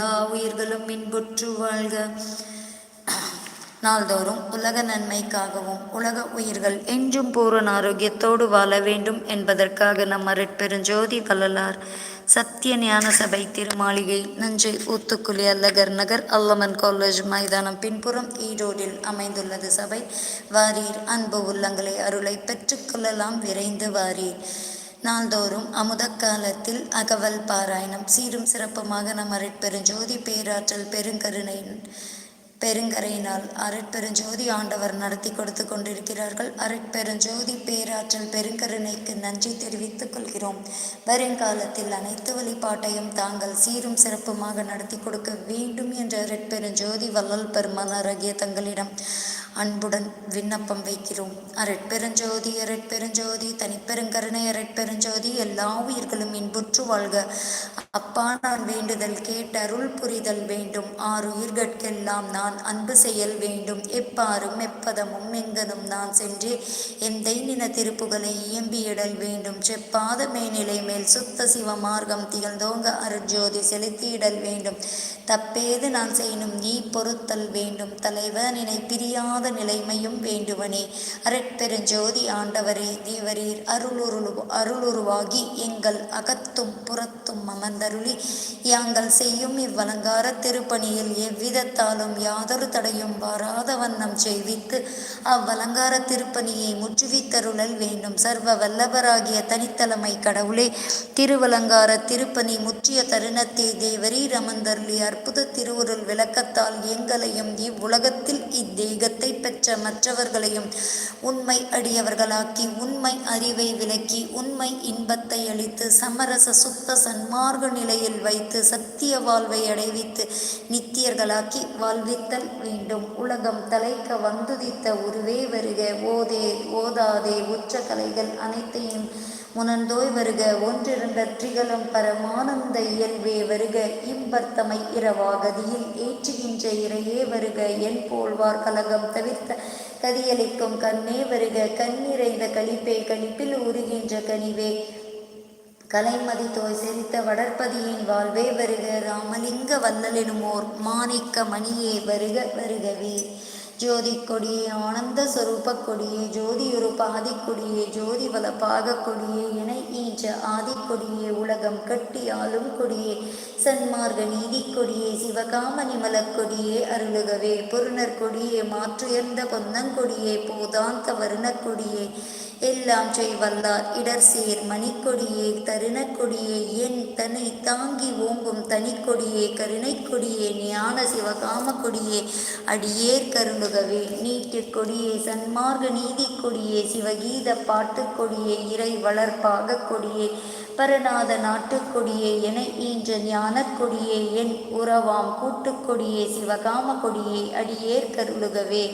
எல்லா உயிர்களும் இன்புற்று வாழ்க. நாள்தோறும் உலக நன்மைக்காகவும் உலக உயிர்கள் என்றும் பூரண ஆரோக்கியத்தோடு வாழ வேண்டும் என்பதற்காக நம் அரட்பெருஞ்சோதி வள்ளலார் சத்திய ஞான சபை திருமாளிகை நஞ்சை ஊத்துக்குழி அல்லகர் நகர் அல்லமன் காலேஜ் மைதானம் பின்புறம் ஈரோடில் அமைந்துள்ளது சபை. வாரீர் அன்பு உள்ளங்களை அருளை பெற்றுக்கொள்ளலாம் விரைந்து வாரீர். நாள்தோறும் அமுத காலத்தில் அகவல் பாராயணம் சீரும் சிறப்புமாக நம் அரட்பெருஞ்சோதி பேராற்றல் பெருங்கருணையின் பெருங்கரையினால் அரட்பெருஞ்சோதி ஆண்டவர் நடத்தி கொடுத்து கொண்டிருக்கிறார்கள். அரட்பெருஞ்சோதி பேராற்றல் பெருங்கருணைக்கு நன்றி தெரிவித்துக் கொள்கிறோம். வருங்காலத்தில் அனைத்து வழிபாட்டையும் தாங்கள் சீரும் சிறப்புமாக நடத்தி கொடுக்க வேண்டும் என்ற அரட்பெருஞ்சோதி வல்லல் பெருமானார் ஆகிய தங்களிடம் அன்புடன் விண்ணப்பம் வைக்கிறோம். அரட்பெருஞ்சோதி அரட்பெருஞ்சோதி தனிப்பெருங்கருணை அரட்பெருஞ்சோதி எல்லா உயிர்களும் இன்புற்று வாழ்க. அப்பா நான் வேண்டுதல் கேட்டருள் புரிதல் வேண்டும். ஆறு உயிர்கட்கெல்லாம் நான் அன்பு செயல் வேண்டும். எப்பாரும் எப்பதமும் எங்கதும் நான் சென்று எந்தை நின திருப்புகளை இயம்பியிடல் வேண்டும். செப்பாத மேநிலை மேல் சுத்த சிவ மார்க்கம் திகழ்ந்தோங்க அருஜோதி செலுத்தியிடல் வேண்டும். தப்பேது நான் செய்யணும் நீ பொறுத்தல் வேண்டும். தலைவனினை பிரியாத நிலைமையும் வேண்டுவனே. அரட்பெருஞ்சோதி ஆண்டவரே தேவரீர் அருளுரு அருளுருவாகி எங்கள் அகத்தும் புறத்தும் அமர்ந்தருளி. யாங்கள் செய்யும் இவ்வலங்கார திருப்பணியில் எவ்விதத்தாலும் யாதொரு தடையும் வாராத வண்ணம் செய்வித்து அவ்வலங்கார திருப்பணியை முற்றுவித்தருளல் வேண்டும். சர்வ வல்லவராகிய தனித்தலைமை கடவுளே திருவலங்கார திருப்பணி முற்றிய தருணத்தை தேவரீர் அமர்ந்தருளி. அற்புத திருவுருள் விளக்கத்தால் எங்களையும் இவ்வுலகத்தில் இத்தேகத்தை பெற்ற மற்றவர்களையும் உண்மை அடியவர்களாக்கி உண்மை அறிவை விளக்கி உண்மை இன்பத்தை அளித்து சமரச சுத்த சன்மார்க்க நிலையில் வைத்து சத்திய வாழ்வை அடைவித்து நித்தியர்களாக்கி வாழ்வித்தல் வேண்டும். உலகம் தலைக்க வந்துதித்த உருவே வருக. ஓதே ஓதாதே உச்ச கலைகள் அனைத்தையும் முனந்தோய் வருக ஒன்றிரண்டற்றிகளும் பரமானந்த இயல்பே வருக இம்பர்த்தமை இரவாகதியில் ஏற்றுகின்ற இறையே வருக என் போல்வார் கலகம் தவிர்த்த கதியளிக்கும் கண்ணே வருக கண்ணிறைந்த கழிப்பே கழிப்பில் உருகின்ற கனிவே. கலைமதி தோய் செறித்த வடற்பதியின் வாழ்வே வருக ராமலிங்க வல்லலெனுமோர் மாணிக்க மணியே வருக வருகவே. ஜோதி கொடியே ஆனந்த சொரூப கொடியே ஜோதியுரு பாதி கொடியே ஜோதி வல பாக கொடியே என ஈன்ற ஆதி கொடியே உலகம் கட்டி ஆளும் கொடியே சன்மார்க்க நீதி கொடியே சிவகாம நிமல கொடியே அருளுகவே பொருணர் கொடியே மாற்றுயர்ந்த பொன்னங்கொடியே போதாந்த வருண கொடியே எல்லாம் செய்வல்லார் இடர் சேர் மணிக்கொடியே தருணக்கொடியே என் தன்னை தாங்கி ஓங்கும் தனிக்கொடியே கருணைக்கொடியே ஞான சிவகாம கொடியே அடியேர் கருணுகவே நீட்டு கொடியே சன்மார்க்க நீதி கொடியே சிவகீத பாட்டுக்கொடியே இறை வளர்ப்பாக கொடியே பரநாத நாட்டு கொடியே என ஈன்ற ஞானக் கொடியே என் உறவாம் கூட்டுக்கொடியே சிவகாம கொடியே அடியேர் கருளுகவே.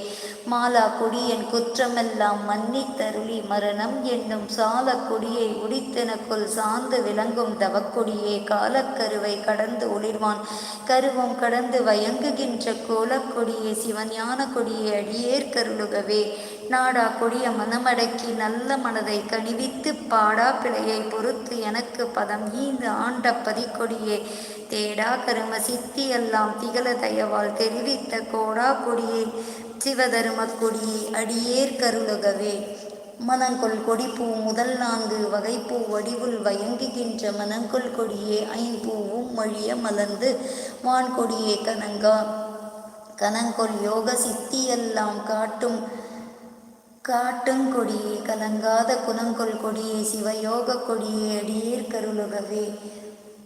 மாலா கொடியன் குற்றமெல்லாம் மன்னித்தருளி மரணம் என்னும் சால கொடியை உடித்தெனக்குள் சார்ந்து விளங்கும் தவக்கொடியே காலக்கருவை கடந்து ஒளிர்வான். கருவம் கடந்து வயங்குகின்ற கோலக்கொடியே சிவஞான கொடியே அடியேர் கருளுகவே. நாடா கொடிய மனமடக்கி நல்ல மனதை கணிவித்து பாடா பிழையை பொறுத்து எனக்கு பதம் ஈந்து ஆண்ட பதிக்கொடியே. தேடா கரும சித்தி எல்லாம் திகழ தயவால் தெரிவித்த கோடா கொடியே. சிவதரும கொடியே அடியேர் கருளுகவே மனங்கொள் கொடிப்பூ முதல் நான்கு வகைப்பூ வடிவுள் வயங்குகின்ற மனங்கொள் கொடியே. ஐம்பூவும் மழிய மலர்ந்து வான்கொடியே கனங்கா. கனங்கொள் யோக சித்தியெல்லாம் காட்டும் காட்டுங்கொடியே கலங்காத குணங்கொள் கொடியே சிவயோக கொடியே அடியேர் கருளுகவே.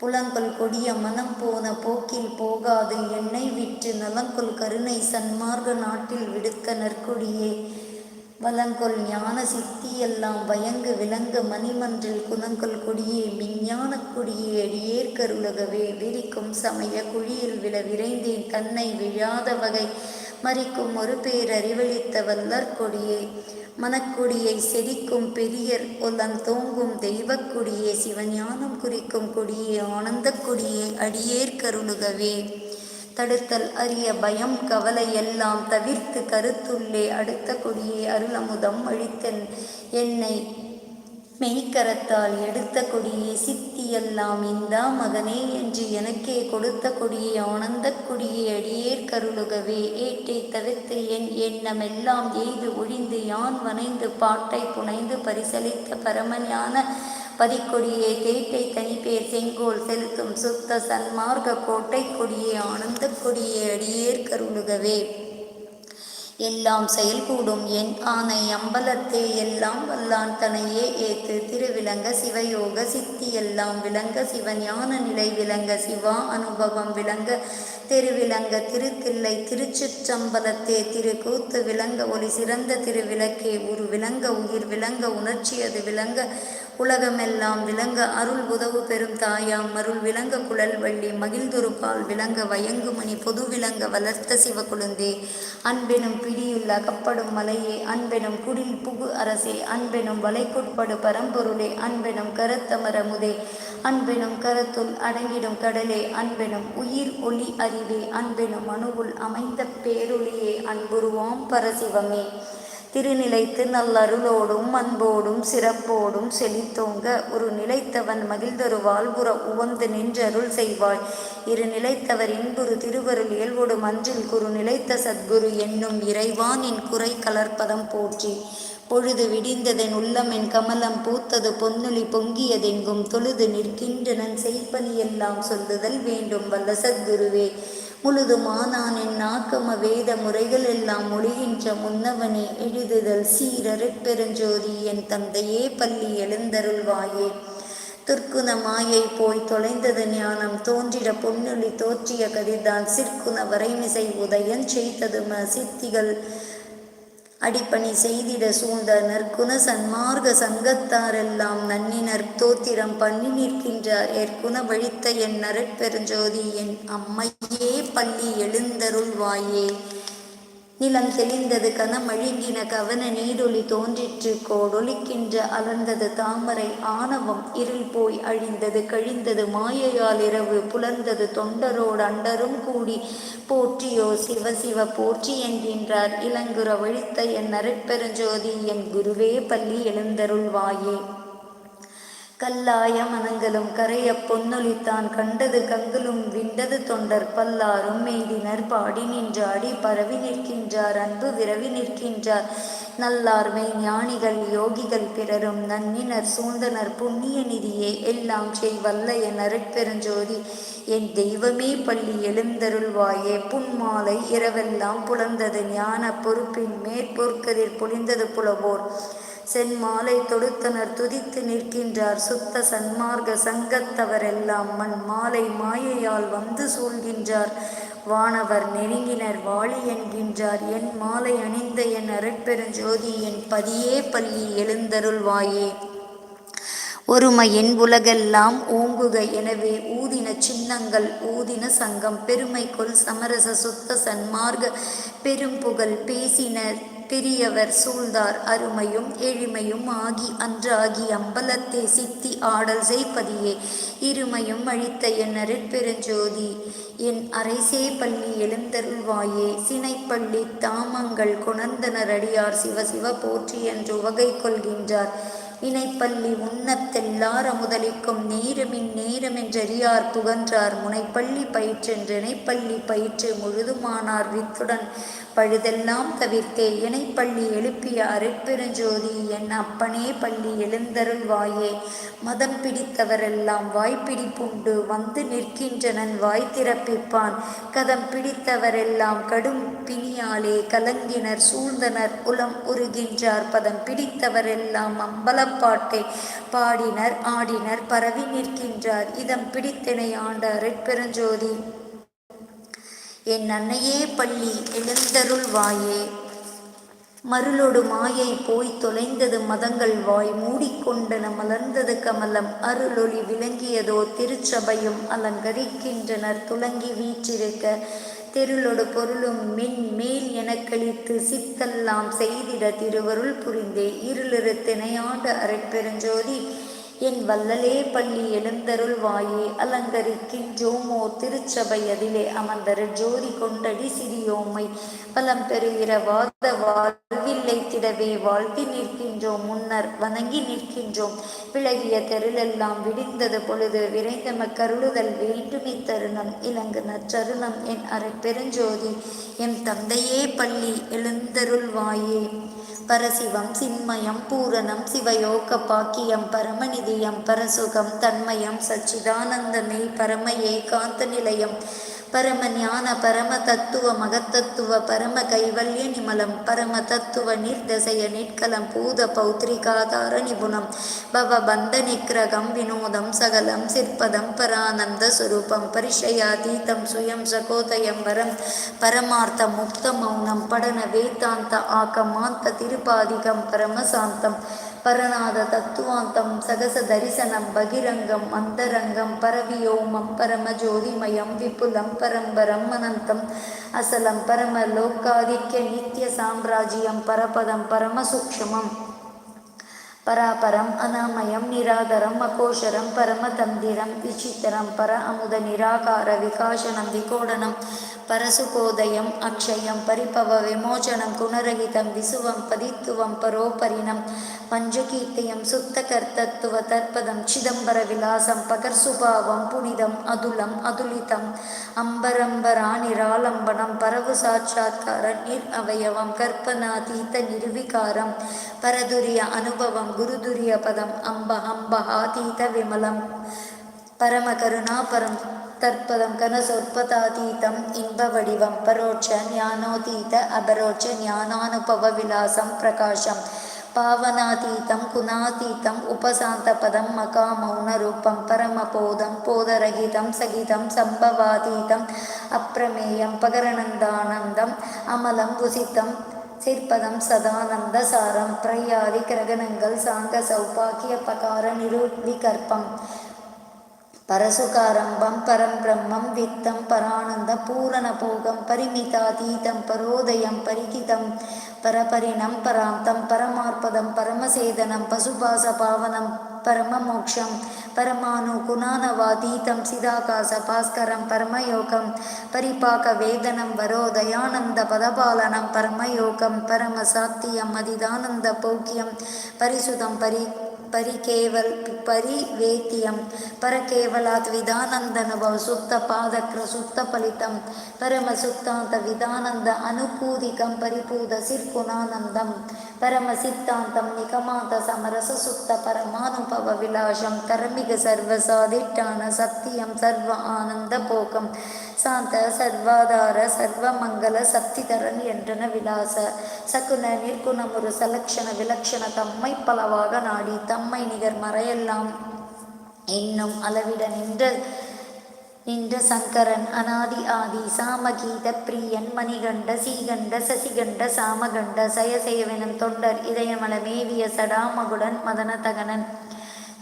புலங்கொள் கொடிய மனம் போன போக்கில் போகாது என்னை விற்று நலங்கொள் கருணை சன்மார்க்க நாட்டில் விடுக்க நற்கொடியே. வலங்கொள் ஞான சித்தியெல்லாம் பயங்கு விளங்க மணிமன்றில் குணங்கொள் கொடியே விஞ்ஞான கொடியே அடியேர் கருளுகவே. விரிக்கும் சமய குழியில் விழ விரைந்தேன் தன்னை விழாத வகை மறிக்கும் ஒரு பேரறிவளித்த வல்லற் கொடியே. மனக்கொடியை செதிக்கும் பெரியர் ஒல்லன் தோங்கும் தெய்வக்கொடியே சிவஞானம் குறிக்கும் கொடியே ஆனந்தக் கொடியே அடியேர் கருணுகவே தடுத்தல் அரிய பயம் கவலை எல்லாம் தவிர்த்து கருத்துள்ளே அடுத்த கொடியே அருளமுதம் அழித்தன் என்னை மெய்க்கரத்தால் எடுத்த கொடியே சித்தியெல்லாம் இந்தா மகனே என்று எனக்கே கொடுத்த கொடியே ஆனந்தக் கொடியே அடியேற் கருளுகவே. ஏட்டை தவிர்த்து என் எண்ணமெல்லாம் எய்து ஒழிந்து யான் வனைந்து பாட்டை புனைந்து பரிசளித்த பரமஞான பதிக்கொடியே. தேட்டை தனிப்பேர் செங்கோல் செலுத்தும் சுத்த சன்மார்க்க கோட்டை கொடியே ஆனந்தக் கொடியே அடியேற் கருளுகவே. எல்லாம் செயல்கூடும். என் ஆனை அம்பலத்தே எல்லாம் வல்லான் தனையே ஏத்து திருவிளங்க சிவயோக சித்தி எல்லாம் விளங்க சிவஞான நிலை விளங்க சிவா அனுபவம் விளங்க திருவிளங்க திருத்தில்லை திருச்சிற்றம்பலத்தே திருக்கூத்து விளங்க ஒளி சிறந்த திருவிளக்கே ஒரு விளங்க உயிர் விளங்க உணர்ச்சி அது விளங்க உலகமெல்லாம் விளங்க அருள் உதவு பெறும் தாயாம். அருள் விளங்க குழல் வள்ளி மகிழ்ந்துருப்பால் விளங்க வயங்குமணி பொது விளங்க வளர்த்த சிவகுழுந்தே அன்பெனும் பிடியுள்ள கப்படும் மலையே அன்பெனும் குடில் புகு அரசே. அன்பெனும் வலைக்குட்படு பரம்பொருளே அன்பெனும் கருத்தமரமுதே அன்பெனும் கரத்துள் அடங்கிடும் கடலே அன்பெனும் உயிர் ஒளி அறிவே. அன்பெனும் அணுவுள் அமைந்த பேரொளியே அன்புருவாம் பரசிவமே. திருநிலைத்து நல்லருளோடும் அன்போடும் சிறப்போடும் செழித்தோங்க. ஒரு நிலைத்தவன் மகிழ்ந்தொரு வாழ்வுற உவந்து நின்றருள் செய்வாய். இரு நிலைத்தவர் இன்புறு திருவருள் இயல்போடு மன்றில் குரு நிலைத்த சத்குரு என்னும் இறைவான் என் குறை கலர்ப்பதம் போற்றி. பொழுது விடிந்ததென் உள்ளம் என் கமலம் பூத்தது பொன்னொழி பொங்கியதெங்கும் தொழுது நிற்கின்றனன் செய்ப்பனியெல்லாம் சொல்லுதல் வேண்டும் வல்ல சத்குருவே. முழுதுமானானின் நாக்கம வேத முறைகள் எல்லாம் மொழிகின்ற முன்னவனே எழுதுதல் சீரறப் பெருஞ்சோதி என் தந்தையே பள்ளி எழுந்தருள்வாயே. துர்க்குண மாயை போய் தொலைந்தது ஞானம் தோன்றிட பொன்னொழி தோற்றிய கதிர்தான் சிற்குண வரைமிசை உதயன் செய்ததும சித்திகள். அடிப்பணி செய்திட சூழ்ந்த நற்குண சன்மார்க்க சங்கத்தாரெல்லாம் நன்னினர் தோத்திரம் பண்ணி நிற்கின்றார். ஏற்குண வழித்த என் நரட்பெருஞ்சோதி என் அம்மையே பள்ளி எழுந்தருள்வாயே. நிலம் தெளிந்தது கனமழுங்கின கவன நீடொளி தோன்றிற்று. கோடொலிக்கின்ற அலர்ந்தது தாமரை ஆணவம் இருள் போய் அழிந்தது. கழிந்தது மாயையால் இரவு புலர்ந்தது. தொண்டரோடு அண்டரும் கூடி போற்றியோ சிவ சிவ போற்றி என்கின்றார். இளங்குற வழித்த என் அருட்பெருஞ்சோதி என் குருவே பள்ளி எழுந்தருள்வாயே. கல்லாய மனங்களும் கரைய பொன்னொழித்தான் கண்டது கங்களும் விண்டது தொண்டர் பல்லாரும் மெய்தினர் பாடி நின்றாடி பரவி நிற்கின்றார். அன்பு விரவி நிற்கின்றார். நல்லார்மை ஞானிகள் யோகிகள் பிறரும் நன்னினர். சூந்தனர் புண்ணிய நிதியே. எல்லாம் செய் வல்ல என் அருட்பெருஞ்சோதி என் தெய்வமே பள்ளி எழுந்தருள்வாயே. புன்மாலை இரவெல்லாம் புலர்ந்தது ஞான பொறுப்பின் மேற்பொற்கதிர் பொழிந்தது புலவோர். சென்மாலை தொடுத்தனர் துதித்து நிற்கின்றார் சுத்த சன்மார்க்க சங்கத்தவரெல்லாம் மண் மாலை மாயையால் வந்து சூழ்கின்றார். வானவர் நெருங்கினர் வாழி என்கின்றார். என் மாலை அணிந்த என் அரட்பெருஞ்சோதி என் பதியே பள்ளி எழுந்தருள்வாயே. ஒருமையின் உலகெல்லாம் ஓங்குக எனவே ஊதின சின்னங்கள் ஊதின சங்கம் பெருமை கொள் சமரச சுத்த சன்மார்க்க பெரும்புகழ் பேசினர். பெரியவர் சூழ்ந்தார். அருமையும் எளிமையும் ஆகி அன்றாகி அம்பலத்தே சித்தி ஆடல் செய்ப்பதியே. இருமையும் அழித்த என் அருட்பெருஞ்சோதி என் அரைசே பள்ளி எழுந்தருள்வாயே. சினைப்பள்ளி தாமங்கள் கொணர்ந்தனர் அடியார் சிவ சிவ போற்றி என்று உவகை கொள்கின்றார். இணைப்பள்ளி உண்ணத்தெல்லார முதலிக்கும் நேரமின் நேரமென்றறியார் புகன்றார் முனைப்பள்ளி பயிற்றென்று இணைப்பள்ளி பயிற்று முழுதுமானார் வித்துடன் பழுதெல்லாம் தவிர்த்தே. இணைப்பள்ளி எழுப்பிய அருட்பெருஞ்சோதி என் அப்பனே பள்ளி எழுந்தருள்வாயே மதம் பிடித்தவரெல்லாம் வாய்ப்பிடிப்புண்டு. வந்து நிற்கின்றனன் வாய் திறப்பிப்பான். கதம் பிடித்தவரெல்லாம் கடும் பிணியாலே கலங்கினர் சூழ்ந்தனர் உலம் உருகின்றார். பதம் பிடித்தவரெல்லாம் அம்பலம் அம்பலப்பாட்டை பாடினர் ஆடினர் பரவி நிற்கின்றார். இதம் பிடித்தினை ஆண்ட பெருஞ்சோதி. என் அன்னையே பள்ளி எழுந்தருள்வாயே மருளொடு மாயை போய் தொலைந்தது மதங்கள் வாய். மூடிக்கொண்டன மலர்ந்தது கமலம் அருளொளி விளங்கியதோ திருச்சபையும் அலங்கரிக்கின்றனர். துலங்கி வீற்றிருக்க திருளொடு பொருளும் மின் மேல் எனக்களித்து சித்தெல்லாம் செய்திட திருவருள் புரிந்தே. இருளிரு திணையாண்ட அரைப்பெருஞ்சோதி என் வல்லலே பள்ளி எழுந்தருள் வாயே அலங்கரிக்கின்றோமோ திருச்சபை அதிலே அமர்ந்தரு ஜோதி கொண்டடி சிறியோமை. பலம் பெறுகிற வாத வாழ்வில்லை திடவே வாழ்த்தி நிற்கின்றோம் முன்னர் வணங்கி நிற்கின்றோம். விலகிய தெருளெல்லாம் விடிந்தது பொழுது விரைந்தம கருளுதல் வேண்டுமி தருணம். இலங்கு நச்சருணம் என் அரை பெருஞ்சோதி எம் தந்தையே பள்ளி எழுந்தருள் வாயே. பரசிவம் சின்மயம் பூரணம் சிவயோக பாக்கியம் பரமநிதியம் பரசுகம் தன்மயம் சச்சிதானந்தமே பரம ஏகாந்த நிலையம். பரம ஞான பரம தத்துவ மகத்தத்துவ பரம கைவல்ய நிமலம் பரம தத்துவ நிர்தசய நிற்கலம் பூத பௌத்ரிகாதார நிபுணம் பவ பந்த நிக்ரகம் வினோதம் சகலம் சிற்பதம் பரானந்த சுரூபம் பரிஷயாதீதம் சுயம் சகோதயம் வரம் பரமார்த்த முக்த மௌனம் படன வேதாந்த ஆகமாந்த திருப்பாதிகம் பரமசாந்தம் பரநாத தத்துவாந்தம் சகச தரிசனம் பகிரங்கம் அந்தரங்கம் பரவியோமம் பரம ஜோதிமயம் விபுலம் பரம்பரம் அனந்தம் அசலம் பரம லோக்காதிக்க நித்திய சாம்ராஜ்யம் பரபதம் பரமசூக்ஷமம். பராபரம் அனாமயம் நிராதரம் அகோஷரம் பரமதந்திரம் விசித்திரம் பர அமுத நிராகார விகாசனம் விகோடனம் பரசுகோதயம் அக்ஷயம் பரிபவ விமோச்சனம் குணரகிதம் விசுவம் பதித்துவம் பரோபரிணம் பஞ்சகீர்த்தியம் சுத்த கர்த்தத்துவ தற்பதம் சிதம்பர விலாசம் பகர்சுபாவம் புனிதம் அதுலம் அதுலிதம் அம்பரம்பரா நிராலம்பனம் பரவு சாட்சாத்கார நிர் அவயவம் கற்பனாதீத நிர்விகாரம் பரதுரிய அனுபவம் குருதுரிய பதம் தற்பதம் கனசோற்பதாதீதம் இன்ப வடிவம் பரோட்ச ஞானோதீத அபரோட்ச ஞானானுபவ விலாசம் பிரகாசம் பாவனாதீதம் குணாதீதம் உபசாந்த பதம் உபசாந்தபதம் மகாமௌனரூபம் பரமபோதம் போதரகிதம் சகிதம் சம்பவாதீதம் அப்பிரமேயம் பகரணந்தானந்தம் அமலம் புசித்தம் சிற்பதம் சதானந்த சாரம் பிரயாதி கிரகணங்கள் சாங்க சௌபாகிய பகார நிரூபிகற்பம். பரசுகாரம்பம் பரம் பிரம்மம் வித்தம் பரானந்த பூரண போகம் பரிமிதாதீதம் பரோதயம் பரிகிதம் பரபரிணம் பராந்தம் பரமார்ப்பதம் பரமசேதனம் பசுபாச பாவனம் பரமமோக்ஷம் பரமானு குணானவாதீதம் சிதாகாச பாஸ்கரம் பரமயோகம் பரிபாக வேதனம் வரோதயானந்த பதபாலனம் பரமயோகம் பரமசாத்தியம் அதிதானந்த பௌக்கியம் பரிசுதம் பரி ಪರಿಕೇವಲ್ ಪರಿವೇತಿಯಂ ಪರಕೇವಲಾತ್ ವಿಧಾನಂದನುಭವ ಸುಪ್ತ ಪಾದಕ್ರ ಸುಪ್ತ ಫಲಿತಂ ಪರಮ ಸುಪ್ತಾಂತ ವಿಧಾನಂದ ಅನುಪೂದಿಕಂ ಪರಿಪೂದ ಸಿರ್ಪುನಾನಂದಂ ಪರಮ ಸಿದ್ಧಾಂತಂ ನಿಗಮಾಂತ ಸಮರಸ ಸುಪ್ತ ಪರಮಾನುಭವ ವಿಲಾಸಂ ಕರ್ಮಿಗ ಸರ್ವಸಾದಿಟ್ಟಾನ ಸತ್ಯಂ ಸರ್ವ ಆನಂದ ಭೋಗಂ சாந்த சர்வாதார சர்வமங்கல சக்திதரன் என்றன விலாச. சகுன நிர்குணமுரு சலக்ஷண விலக்ஷண தம்மை பலவாக நாடி தம்மை நிகர் மறையெல்லாம். இன்னும் அளவிட நின்ற நின்ற சங்கரன் அனாதி ஆதி சாமகீத பிரியன் மணிகண்ட சீகண்ட சசிகண்ட சாமகண்ட சயசேவனும் தொண்டர் இதயமல மேவிய சடாமகுடன் மதனதகனன்.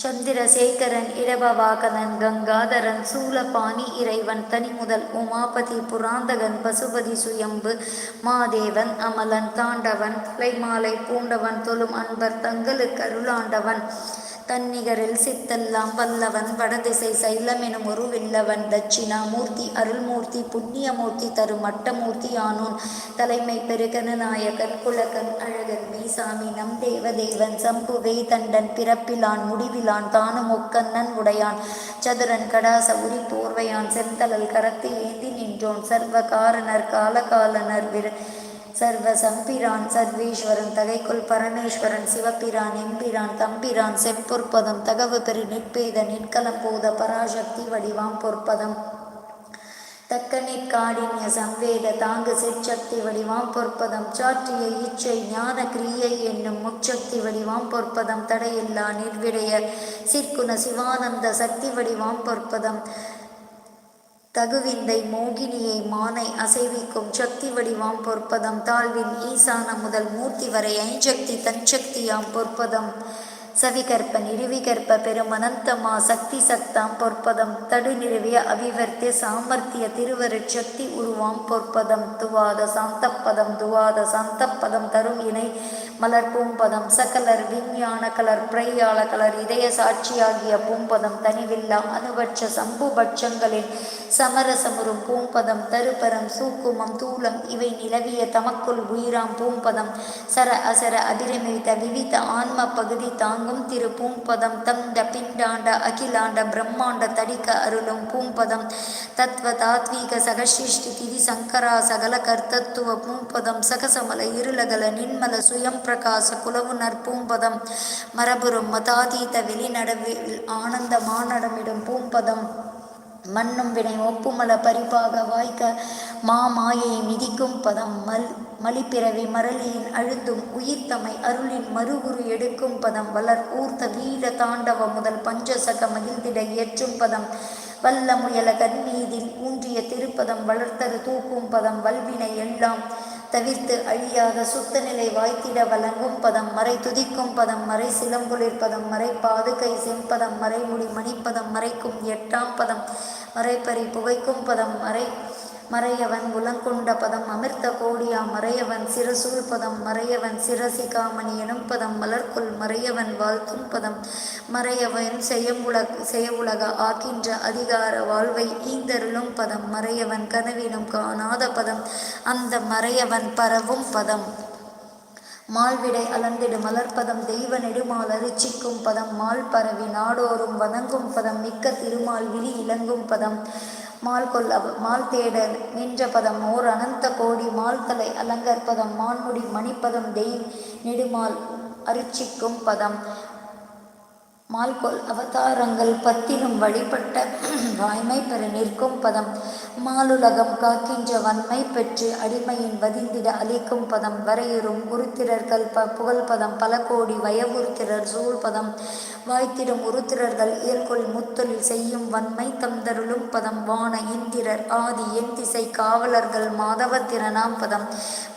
சந்திரசேகரன் இடபவாகனன் கங்காதரன் சூலபாணி இறைவன் தனிமுதல் உமாபதி புராந்தகன் பசுபதி சுயம்பு மாதேவன் அமலன் தாண்டவன் மாலை பூண்டவன் தொழும் அன்பர் தங்களுக்கு அருளாண்டவன். தன்னிகரில் சித்தெல்லாம் வல்லவன் வடதிசை சைலமெனும் ஒரு வில்லவன் தட்சிணாமூர்த்தி அருள்மூர்த்தி புண்ணியமூர்த்தி தரும் மட்டமூர்த்தி ஆனோன். தலைமை பெருகன நாயகன் குலகன் அழகன் மீசாமி நம் தேவதேவன் சம்புவே தண்டன் பிறப்பிலான் முடிவிலான் தானும் ஒக்கண்ணன் உடையான். சதுரன் கடாச உரி போர்வையான் செந்தலல் கரத்து ஏந்தி நின்றோன். சர்வ காரணர் காலகாலனர் விர சர்வ சம்பிரான் சர்வேஸ்வரன் தகைக்குள் பரமேஸ்வரன் சிவபிரான் எம்பிரான் தம்பிரான் செம்பொற்பதம் தகவு பெரு நிற்பேத நிற்கலம் போத பராசக்தி வடிவாம் பொற்பதம். தக்க நிற்காடின்ய சம்வேத தாங்கு சிற்சக்தி வடிவாம் பொற்பதம். சாற்றிய இச்சை ஞான கிரியை என்னும் முச்சக்தி வடிவாம் பொற்பதம். தடையில்லா நிர்விடைய சிற்குண சிவானந்த சக்தி வடிவாம் பொற்பதம். தகுவிந்தை மோகினியை மானை அசைவிக்கும் சக்தி வடிவாம் பொற்பதம் தாழ்வின் ஈசான முதல் மூர்த்தி வரை ஐஞ்சக்தி தன்சக்தியாம் பொற்பதம். சவிகற்ப நிறுவிகற்ப பெருமனந்தமா சக்தி சக்தாம் பொற்பதம் தடு நிறுவிய அவிவர்த்திய சாமர்த்திய திருவருட்சக்தி உருவாம் பொற்பதம் துவாத சாந்தப்பதம் துவாத சாந்தப்பதம் தரும் இணை மலர் பூம்பதம் சகலர் விஞ்ஞான கலர் பிரையாள கலர் இதய சாட்சியாகிய பூம்பதம் தனிவில்லா அனுபட்ச சம்புபட்சங்களின் சமரசமுறும் பூம்பதம் தருபரம் சூக்குமம் தூலம் இவை நிலவிய தமக்குள் உயிராம் பூம்பதம் சர அசர அதிரமித்த விவித ஆன்ம பகுதி தாங்கும் திரு பூம்பதம் தந்த பிண்டாண்ட அகிலாண்ட பிரம்மாண்ட தடிக்க அருளும் பூம்பதம். தத்வ தாத்வீக சகசிருஷ்டி திதி சங்கரா சகல கர்த்தத்துவ பூம்பதம். சகசமல இருளகல நின்மல சுயம் பிரகாச குலவுணர் பூம்பதம். மரபுறும் மதாதீத வெளிநடவில் ஆனந்த மானடமிடும் பூம்பதம். மண்ணும் வினை ஒப்புமல பரிபாக வாய்க்க மாமாயை மிதிக்கும் பதம். மல் மலிப்பிறவி மரளியின் அழுந்தும் உயிர்த்தமை அருளின் மறுகுரு எடுக்கும் பதம் வளர் ஊர்த்த வீர தாண்டவ முதல் பஞ்சசக மகிழ்ந்திட ஏற்றும் பதம். வல்ல முயல கண்மீதில் ஊன்றிய திருப்பதம் வளர்த்தது தூக்கும் பதம் வல்வினை எல்லாம் தவிர்த்து அழியாத சுத்த நிலை வாய்த்திட வழங்கும் பதம் மறை துதிக்கும் பதம் மறை சிலம்புளிர் பதம் மறை பாதுகை செம்பதம் மறைமுடி மணிப்பதம் மறைக்கும் எட்டாம் பதம் மறைப்பறி புகைக்கும் பதம் மறை மறையவன் உலங்கொண்ட பதம் அமிர்த கோடியா மறையவன் சிறசூழ் பதம் மறையவன் சிரசிகாமணி எனும் பதம் மலர்கொள் மறையவன் வாழ்த்தும் பதம். மறையவன் செய்யவுலக செயவுலக ஆக்கின்ற அதிகார வாழ்வை ஈந்தருளும் பதம் மறையவன் கனவினும் காணாத பதம். அந்த மறையவன் பரவும் பதம். மால்விடை அலந்திடு மலர்பதம் தெய்வ நெடுமால் அரிச்சிக்கும் பதம். மால் பரவி நாடோறும் வணங்கும் பதம். மிக்க திருமால் விழி இலங்கும் பதம். மால் கொல்ல மால் தேட நின்ற பதம் ஓர் அனந்த கோடி மால்தலை அலங்கற்பதம் மான்முடி மணிப்பதம் தெய் நெடுமால் அரிச்சிக்கும் பதம். மால்கோல் அவதாரங்கள் பத்திலும் வழிபட்ட வாய்மை பெற நிற்கும் பதம். மாலுலகம் காக்கின்ற வன்மை பெற்று அடிமையின் வதிந்திட அளிக்கும் பதம். வரையுறும் உருத்திரர்கள் ப புகழ்பதம் பல கோடி வயவுருத்திரர் சூழ்பதம் வாய்த்திடும் உருத்திரர்கள் இயற்கொள் முத்தொழில் செய்யும் வன்மை தந்தருளும் பதம். வான இந்திரர் ஆதி என் திசை காவலர்கள் மாதவத்திரனாம் பதம்.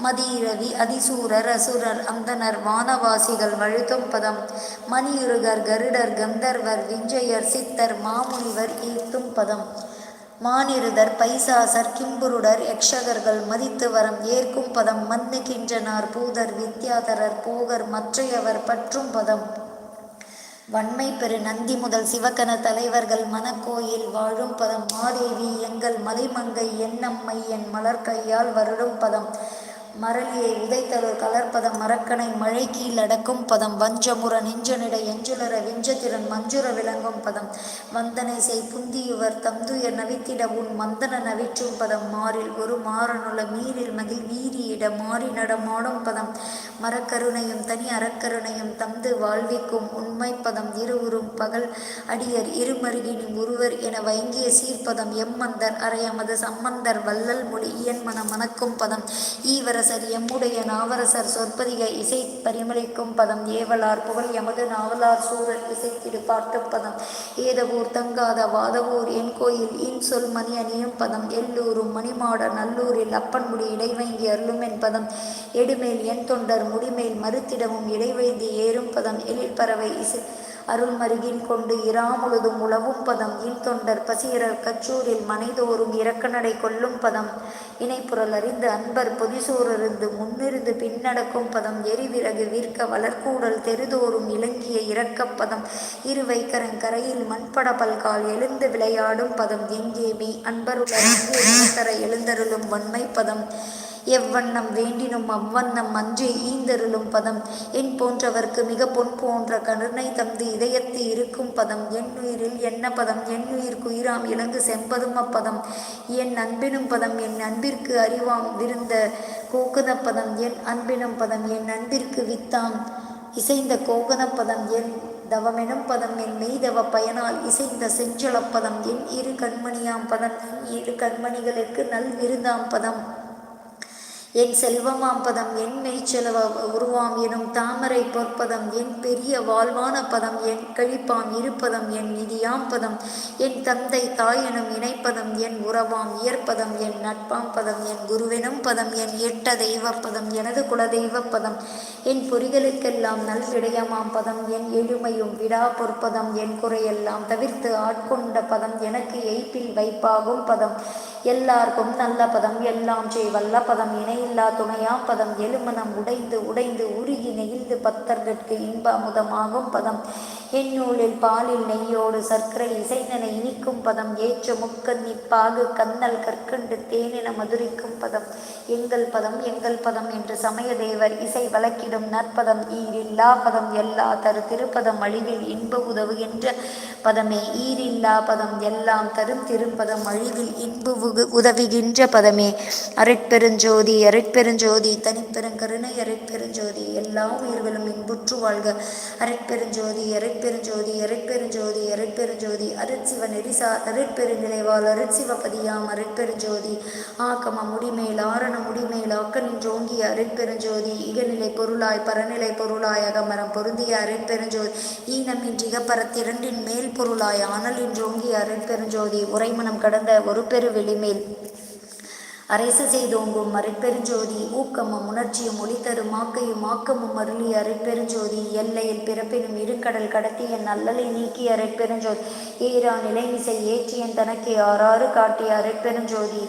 மதிரவி அதிசூரர் அசுரர் அந்தனர் வானவாசிகள் வழுத்தும் பதம். மணியுருகர் கருடர் கந்தர்வர் விஞ்சயர் சித்தர் மாமுனிவர் ஈர்த்தும் பதம். மானிருதர் பைசாசர் கிம்புருடர் யக்ஷகர்கள் மதித்து வரம் ஏற்கும் பதம் மன்னுகின்றனார் பூதர் வித்யாதரர் போகர் மற்றையவர் பற்றும் பதம். வன்மை பெரு நந்தி முதல் சிவக்கன தலைவர்கள் மனக்கோயில் வாழும் பதம். மாதேவி எங்கள் மலைமங்கை என்னம்மை என் மலர் கையால் வருடும் பதம். மரளியை உதைத்தருள் கலர்பதம் மரக்கனை மழை கீழ் அடக்கும் பதம். வஞ்சமுற நெஞ்சனிட எஞ்சுலர விஞ்சத்திறன் மஞ்சுர விளங்கும் பதம். வந்தனை செய் புந்தியுவர் தந்துயர் நவித்திட உன் மந்தன நவிற்றும் பதம். மாறில் ஒரு மாறனுள்ள மீறில் மகிழ் வீரியிட மாறி நடமாடும் பதம். மரக்கருணையும் தனி அறக்கருணையும் தந்து வாழ்விக்கும் உண்மை பதம். இருவுறும் பகல் அடியர் இருமருகினி ஒருவர் என வயங்கிய சீர்பதம். எம்மந்தர் அறையமது சம்மந்தர் வள்ளல் மொழி இயன்மன மணக்கும் பதம். ஈவரசர் எம்முடைய நாவரசர் சொற்பதிக இசை பரிமளிக்கும் பதம் ஏவலார் புகழ் எமது நாவலார் சூழல் இசைத்திடு பாட்டு பதம். ஏதவூர் தங்காத வாதவூர் என் கோயில் இன் சொல் மணி அணியும் பதம். எல்லூரும் மணிமாட நல்லூரில் அப்பன்முடி இடைவைங்கி அருளும் என் பதம். எடுமேல் என் தொண்டர் முடிமேல் மறுத்திடமும் இடைவைந்தி ஏறும் பதம். எழில் பறவை இசை அருள்மருகின் கொண்டு இராமுழுதும் உழவும் பதம். இன்தொண்டர் தொண்டர் கச்சூரில் மனைதோறும் இறக்கநடை கொள்ளும் பதம். இணைப்புரல் அறிந்து அன்பர் பொதிசூரருந்து முன்னிருந்து பின்னடக்கும் பதம். எரிவிறகு விற்க வளர்க்கூடல் தெருதோறும் இலங்கிய இறக்கப்பதம் இரு வைக்கரங்கரையில் மண்பட பல்கால் எழுந்து விளையாடும் பதம். எங்கே மெய் அன்பருளர் எழுந்தருளும் வன்மை பதம். எவ்வண்ணம் வேண்டினும் அவ்வண்ணம் அன்றே ஈந்தருளும் பதம். என் போன்றவர்க்கு மிக பொன் போன்ற கருணை தந்து இதயத்து இருக்கும் பதம். என் உயிரில் என்ன பதம்? என் உயிர்க்குயிராம் இலங்கு செம்பதும் அப்பதம். என் அன்பினும் பதம் என் அன்பிற்கு அறிவாம் விருந்த கோக்குத பதம். என் அன்பினும் பதம் என் அன்பிற்கு வித்தாம். இசைந்த கோகன பதம் என் தவமெனும் பதம். என் மெய்தவ பயனால் இசைந்த செஞ்சொலப்பதம் என் இரு கண்மணியாம் பதம். என் இரு கண்மணிகளுக்கு நல் விருந்தாம் பதம். என் செல்வமாம் பதம் என் மெய்ச்செலவ உருவாம் எனும் தாமரை பொற்பதம் என் பெரிய வாழ்வான பதம் என் கழிப்பாம் இருப்பதம் என் நிதியாம் பதம் என் தந்தை தாய் எனும் இணைப்பதம் என் உறவாம் இயற்பதம் என் நட்பாம் பதம் என் குருவெனும் பதம் என் எட்ட தெய்வ பதம் எனது குலதெய்வ பதம் என் பொறிகளுக்கெல்லாம் நல்விடயமாம் பதம் என் எழுமையும் விடா பொற்பதம் என் குறையெல்லாம் தவிர்த்து ஆட்கொண்ட பதம் எனக்கு எய்ப்பில் வைப்பாகும் பதம் எல்லாருக்கும் நல்ல பதம் எல்லாம் செய். வல்ல பதம் இணையில்லா துணையா பதம். எழுமனம் உடைந்து உடைந்து உருகி நெகிழ்ந்து பத்தர்கட்கு இன்ப அமுதமாகும் பதம். எண்ணூலில் பாலில் நெய்யோடு சர்க்கரை இசைநன இனிக்கும் பதம். ஏற்ற முக்கன் நிப்பாகு கண்ணல் கற்கண்டு தேனின மதுரிக்கும் பதம். எங்கள் பதம் எங்கள் பதம் என்று சமயதேவர் இசை வழக்கிடும் நற்பதம். ஈரில்லா பதம் எல்லா தரு திருப்பதம். அழிவில் இன்ப உதவுகின்ற பதமே ஈரில்லா பதம். எல்லாம் தரும் திருப்பதம். அழிவில் இன்பு உதவுகின்ற பதமே. அரைப்பெருஞ்சோதி அரைப்பெருஞ்சோதி தனிப்பெருங்கருணை அரைப்பெருஞ்சோதி எல்லா உயிர்களும் இன்புற்று வாழ்க. அரைப்பெருஞ்சோதி அரைப்பெருஞ்சோதி அரைப்பெருஞ்சோதி அரைப்பெருஞ்சோதி அருட்சிவ நெரிசா அருட்பெருநிலைவாள் அருட்சிவபதியாம் அரைப்பெருஞ்சோதி ஆக்கம முடிமேல் ஆரண முடிமேல் ஆக்க நின்றோங்கிய அரைப்பெருஞ்சோதி இகநிலை பொருளாய் பரநிலை பொருளாய் அகமரம் பொருந்திய அரைப்பெருஞ்சோதி ஈனமின்றிக இகப்பரத்திரண்டின் மேல் பொருளாய் ஆனல் ஜோங்கி அரைப்பெருஞ்சோதி உரைமனம் கடந்த ஒரு பெருவெளி மேல். அரைசு செய்தோங்கும் அரைப்பெருஞ்சோதி ஊக்கமும் உணர்ச்சியும் ஒளித்தரும் ஆக்கையும் ஆக்கமும் அருளி அரைப்பெருஞ்சோதி எல்லையில் பிறப்பினும் இருங்கடல் கடத்திய நல்லலை நீக்கி அரைப்பெருஞ்சோதி ஈரா நிலைமிசை ஏற்றியன் தனக்கே ஆறாறு காட்டிய அரைப்பெருஞ்சோதி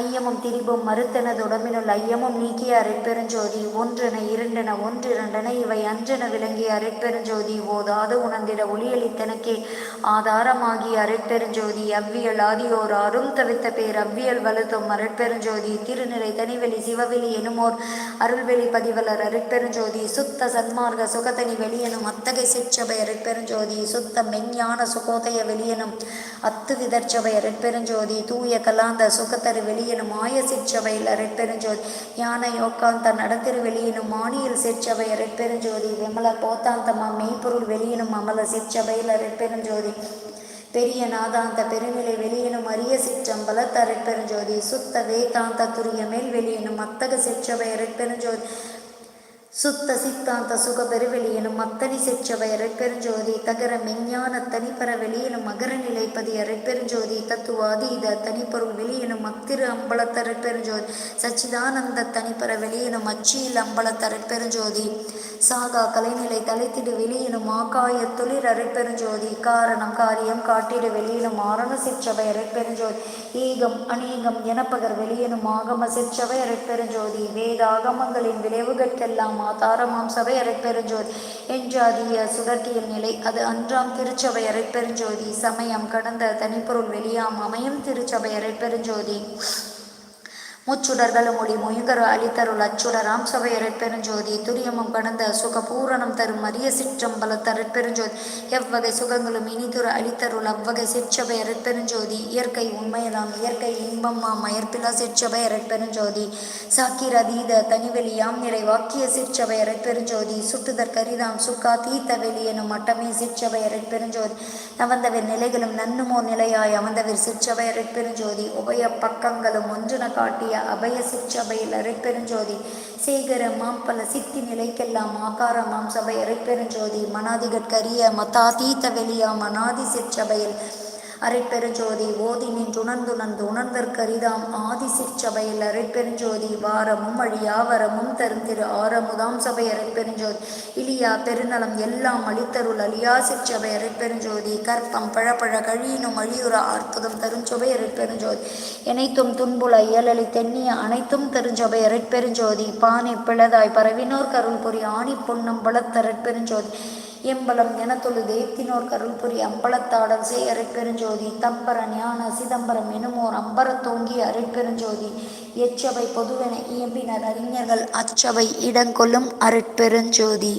ஐயமும் திரிபும் மறுத்தனது உடம்பினுள் ஐயமும் நீக்கிய அரைப்பெருஞ்சோதி. ஒன்றென இரண்டென ஒன்றிரண்டென இவை அன்றென விளங்கிய அரைப்பெருஞ்சோதி. ஓதாது உணர்ந்திட ஒளியளித்தனக்கே ஆதாரமாகிய அரைப்பெருஞ்சோதி. அவ்வியல் ஆதியோர் அரும் தவித்த பேர் அவ்வியல் வலுத்தும் அரைப்பெருஞ்சோதி. திருநிலை தனிவெளி சிவவெளி எனுமோர் அருள்வெளி பதிவலர் அரைப்பெருஞ்சோதி. சுத்த சன்மார்க்க சுகத்தனி வெளியெனும் அத்தகை சிற்சபை அரைப்பெருஞ்சோதி. சுத்த மெஞ்ஞான சுகோதய வெளியெனும் அத்து விதர்ச்சபை அரைப்பெருஞ்சோதி. தூய கலாந்த சுகத்தரு வெளி வெளியினும் மாய சிற்றவையில் அரைப்பெருஞ்சோதி ஞான யோக்காந்த நடத்திரு வெளியினும் மானியில் சிற்றவை அரைப்பெருஞ்சோதி விமல போத்தாந்தமா மெய்ப்பொருள் வெளியினும் அமல சிற்றவையில் அரைப்பெருஞ்சோதி பெரிய நாதாந்த பெருநிலை வெளியினும் அரிய சிற்றம்பல தரைப்பெருஞ்சோதி சுத்த வேதாந்த துரிய மேல் வெளியினும் அத்தக சிற்றவை அரைப்பெருஞ்சோதி சுத்த சித்தாந்த சுக பெருவெளியனும் அத்தனி செற்றவை அரைப்பெருஞ்சோதி தகர மெஞ்ஞான தனிப்பர வெளியனும் மகர நிலைப்பதி அரைப்பெருஞ்சோதி தத்துவாதீத தனிப்பொருள் வெளியினும் அத்திரு அம்பலத்தரைப்பெருஞ்சோதி சச்சிதானந்த தனிப்பர வெளியினும் அச்சியில் அம்பலத்தரைப்பெருஞ்சோதி சாகா கலைநிலை தலைத்திடு வெளியினும் ஆகாய தொழில் அரைப்பெருஞ்சோதி காரணம் காரியம் காட்டிடு வெளியினும் ஆரண சிற்றவை அரைப்பெருஞ்சோதி ஈகம் அநீகம் எனப்பகர் வெளியினும் ஆகம சிற்றவை அரைப்பெருஞ்சோதி வேதாகமங்களின் விளைவுகட்கெல்லாம் ஆதாரமாம் சபை அரைப்பெருஞ்சோதி. என்றாதிய சுடர்த்தியல் நிலை அது அன்றாம் திருச்சபை அரைப்பெருஞ்சோதி. சமயம் கடந்த தனிப்பொருள் வெளியாம் அமையும் திருச்சபை அரைப்பெருஞ்சோதி. முச்சுடர்களும் மொழி முயங்கரு அளித்தருள் அச்சுடர் சபை பெருஞ்சோதி துரியமும் கடந்த சுக பூரணம் தரும் அரிய சிற்றம்பல தரப்பெருஞ்சோதி எவ்வகை சுகங்களும் இனிதுர அளித்தருள் அவ்வகை சிற்சபை பெருஞ்சோதி இயற்கை உண்மையதாம் இயற்கை இன்பம்மா மாம் அயற்பிலா சிற்சபை அரைப்பெருஞ்சோதி சாக்கிர அதீத தனிவெளியாம் நிறை வாக்கிய சிற்சபை சுட்டுதற் கரிதாம் சுக்கா தீத்த வெளி எனும் மட்டமே சிற்சபை பெருஞ்சோதி நவந்தவர் நிலைகளும் நன்னுமோ நிலையாய் அவந்தவர் சிற்சபை பெருஞ்சோதி உபய பக்கங்களும் ஒன்றுன காட்டிய அபய சிற்றபையில் அரைப்பெருஞ்சோதி சேகர மாம்பல சித்தி நிலைக்கெல்லாம் ஆகாரமாம் சபை அரைப்பெருஞ்சோதி மனாதிகட்கரிய மதாதீத வெளியா மனாதி சிற்றபையில் அரைப்பெருஞ்சோதி ஓதி நின்றுணர்ந்துணர்ந்து உணர்ந்தற்கரிதாம் ஆதி சிற்சபையில் அரைப்பெருஞ்சோதி வாரமும் அழியாவரமும் தரும் திரு ஆரமுதாம் சபை அரைப்பெருஞ்சோதி. இலியா பெருநலம் எல்லாம் அளித்தருள் அழியா சிற்சபை அரைப்பெருஞ்சோதி. கற்பம் பழப்பழ கழியினும் அழியுற அற்புதம் தரும் சுபை அரைப்பெருஞ்சோதி. இணைத்தும் துன்புல இயலலி தென்னிய அனைத்தும் தருஞ்சபை அரைப்பெருஞ்சோதி. பானை பிளதாய் பரவினோர் கருள் பொறி ஆணி பொன்னம் பலத்தரட்பெருஞ்சோதி எம்பலம் என தொழு ஏத்தினோர் கருள் புரி அம்பலத்தாடல் செய் அரைப்பெருஞ்சோதி தம்பர ஞான சிதம்பரம் எனுமோர் அம்பரத்தோங்கி அரைப்பெருஞ்சோதி எச்சபை பொதுவென இயம்பினர் அறிஞர்கள் அச்சபை இடங்கொள்ளும் அருட்பெருஞ்சோதி.